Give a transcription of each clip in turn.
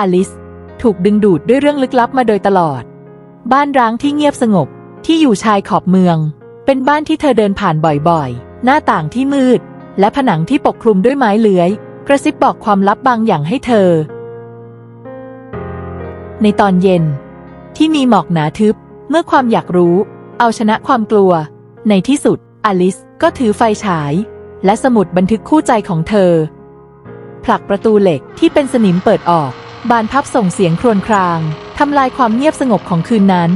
อลิส ถูกดึงดูดด้วยเรื่องลึกลับมาโดยตลอด บ้านร้างที่เงียบสงบที่อยู่ชายขอบเมือง เป็นบ้านที่เธอเดินผ่านบ่อยๆ หน้าต่างที่มืด และผนังที่ปกคลุมด้วยไม้เลื้อย กระซิบบอกความลับบางอย่างให้เธอ ในตอนเย็น ที่มีหมอกหนาทึบ เมื่อความอยากรู้ เอาชนะความกลัว ในที่สุด อลิสก็ถือไฟฉาย และสมุดบันทึกคู่ใจของเธอ ผลักประตูเหล็กที่เป็นสนิมเปิดออก บานพับส่งเสียงครวญครางทำลายความเงียบสงบของคืนนั้น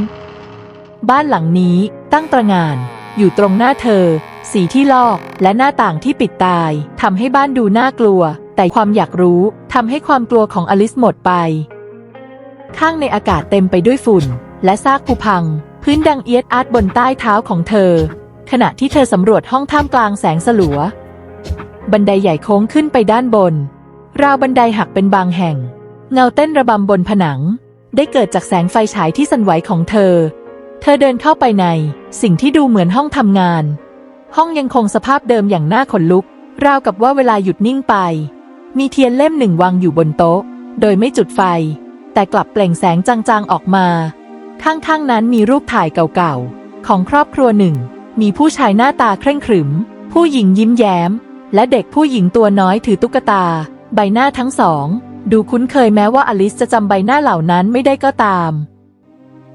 บ้านหลังนี้ตั้งตระหงาน อยู่ตรงหน้าเธอ สีที่ลอกและหน้าต่างที่ปิดตายทำให้บ้านดูน่ากลัว แต่ความอยากรู้ทำให้ความกลัวของอลิสหมดไป ข้างในอากาศเต็มไปด้วยฝุ่น และซากผุพัง พื้นดังเอียดอาร์ตบนใต้เท้าของเธอ ขณะที่เธอสำรวจห้องท่ามกลางแสงสลัว บันไดใหญ่โค้งขึ้นไปด้านบน ราวบันไดหักเป็นบางแห่ง เงาเต้นระบำบนผนัง ได้เกิดจากแสงไฟฉายที่สั่นไหวของเธอ เธอเดินเข้าไปในสิ่งที่ดูเหมือนห้องทำงาน ห้องยังคงสภาพเดิมอย่างน่าขนลุก ราวกับว่าเวลาหยุดนิ่งไป มีเทียนเล่มหนึ่งวางอยู่บนโต๊ะ โดยไม่จุดไฟ แต่กลับเปล่งแสงจางๆออกมา ข้างๆนั้นมีรูปถ่ายเก่าๆของครอบครัวหนึ่ง มีผู้ชายหน้าตาเคร่งขรึม ผู้หญิงยิ้มแย้ม และเด็กผู้หญิงตัวน้อยถือตุ๊กตา ใบหน้าทั้งสอง ดูคุ้นเคยแม้ว่าอลิสจะจำใบหน้าเหล่านั้นไม่ได้ก็ตาม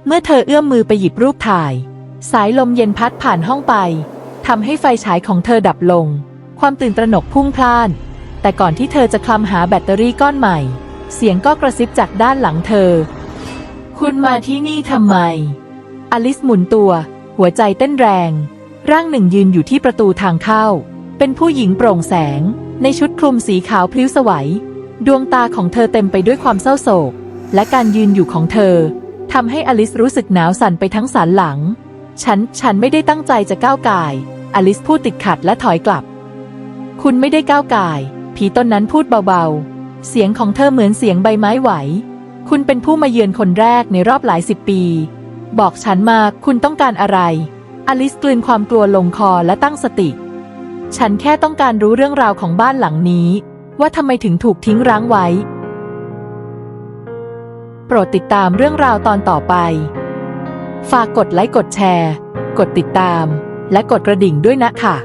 เมื่อเธอเอื้อมมือไปหยิบรูปถ่าย สายลมเย็นพัดผ่านห้องไปทำให้ไฟฉายของเธอดับลง ความตื่นตระหนกพุ่งพล่าน แต่ก่อนที่เธอจะคลำหาแบตเตอรี่ก้อนใหม่ เสียงก็กระซิบจากด้านหลังเธอ คุณมาที่นี่ทำไม อลิสหมุนตัว หัวใจเต้นแรง ร่างหนึ่งยืนอยู่ที่ประตูทางเข้า เป็นผู้หญิงโปร่งแสง ในชุดคลุมสีขาวพลิ้วสวัย ดวงตาของเธอเต็มไปด้วยความเศร้าโศก และการยืนอยู่ของเธอทำให้อลิสรู้สึกหนาวสั่นไปทั้งสันหลัง ฉัน ฉันไม่ได้ตั้งใจจะก้าวกายอลิสพูดติดขัดและถอยกลับ คุณไม่ได้ก้าวกายผีต้นนั้นพูดเบาๆ เสียงของเธอเหมือนเสียงใบไม้ไหว คุณเป็นผู้มาเยือนคนแรกในรอบหลายสิบปี บอกฉันมาคุณต้องการอะไรอลิสกลืนความกลัวลงคอและตั้งสติ ฉันแค่ต้องการรู้เรื่องราวของบ้านหลังนี้ ว่าทำไมถึงถูกทิ้งร้างไว้ โปรดติดตามเรื่องราวตอนต่อไป ฝากกดไลค์กดแชร์ กดติดตาม และกดกระดิ่งด้วยนะค่ะ